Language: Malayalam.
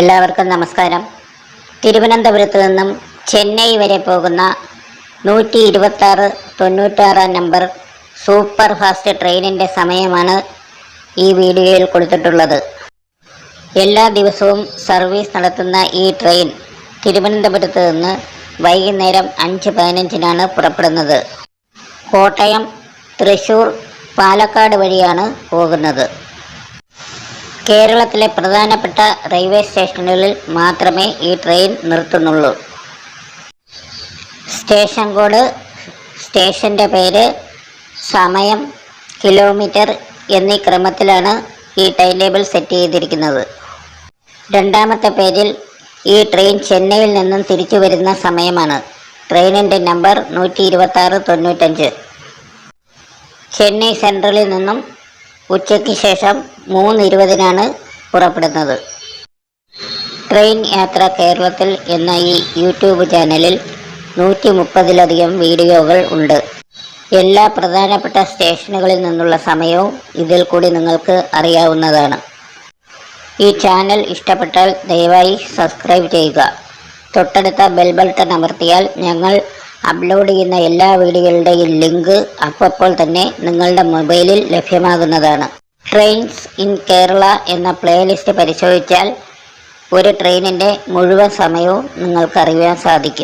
എല്ലാവർക്കും നമസ്കാരം. തിരുവനന്തപുരത്ത് നിന്നും ചെന്നൈ വരെ പോകുന്ന നൂറ്റി ഇരുപത്തി ആറ് തൊണ്ണൂറ്റാറാം നമ്പർ സൂപ്പർ ഫാസ്റ്റ് ട്രെയിനിന്റെ സമയമാണ് ഈ വീഡിയോയിൽ കൊടുത്തിട്ടുള്ളത്. എല്ലാ ദിവസവും സർവീസ് നടത്തുന്ന ഈ ട്രെയിൻ തിരുവനന്തപുരത്ത് നിന്ന് വൈകുന്നേരം അഞ്ച് പതിനഞ്ചിനാണ് പുറപ്പെടുന്നത്. കോട്ടയം തൃശൂർ പാലക്കാട് വഴിയാണ് പോകുന്നത്. കേരളത്തിലെ പ്രധാനപ്പെട്ട റെയിൽവേ സ്റ്റേഷനുകളിൽ മാത്രമേ ഈ ട്രെയിൻ നിർത്തുന്നുള്ളൂ. സ്റ്റേഷൻ കോഡ് സ്റ്റേഷന്റെ പേര് സമയം കിലോമീറ്റർ എന്നീ ക്രമത്തിലാണ് ഈ ടൈം ടേബിൾ സെറ്റ് ചെയ്തിരിക്കുന്നത്. രണ്ടാമത്തെ പേജിൽ ഈ ട്രെയിൻ ചെന്നൈയിൽ നിന്നും തിരിച്ചു വരുന്ന സമയമാണ്. ട്രെയിനിന്റെ നമ്പർ നൂറ്റി ഇരുപത്തി ആറ് തൊണ്ണൂറ്റഞ്ച്. ചെന്നൈ സെൻട്രലിൽ നിന്നും ഉച്ചയ്ക്ക് ശേഷം മൂന്ന് ഇരുപതിനാണ് പുറപ്പെടുന്നത്. ട്രെയിൻ യാത്ര കേരളത്തിൽ എന്ന ഈ യൂട്യൂബ് ചാനലിൽ നൂറ്റി മുപ്പതിലധികം വീഡിയോകൾ ഉണ്ട്. എല്ലാ പ്രധാനപ്പെട്ട സ്റ്റേഷനുകളിൽ നിന്നുള്ള സമയവും ഇതിൽ കൂടി നിങ്ങൾക്ക് അറിയാവുന്നതാണ്. ഈ ചാനൽ ഇഷ്ടപ്പെട്ടാൽ ദയവായി സബ്സ്ക്രൈബ് ചെയ്യുക. തൊട്ടടുത്ത ബെൽ അമർത്തിയാൽ ഞങ്ങൾ അപ്ലോഡ് ചെയ്യുന്ന എല്ലാ വീഡിയോകളുടെയും ലിങ്ക് അപ്പോൾ തന്നെ നിങ്ങളുടെ മൊബൈലിൽ ലഭ്യമാകുന്നതാണ്. ട്രെയിൻസ് ഇൻ കേരള എന്ന പ്ലേലിസ്റ്റ് പരിശോധിച്ചാൽ ഒരു ട്രെയിനിന്റെ മുഴുവൻ സമയവും നിങ്ങൾക്ക് അറിയാൻ സാധിക്കും.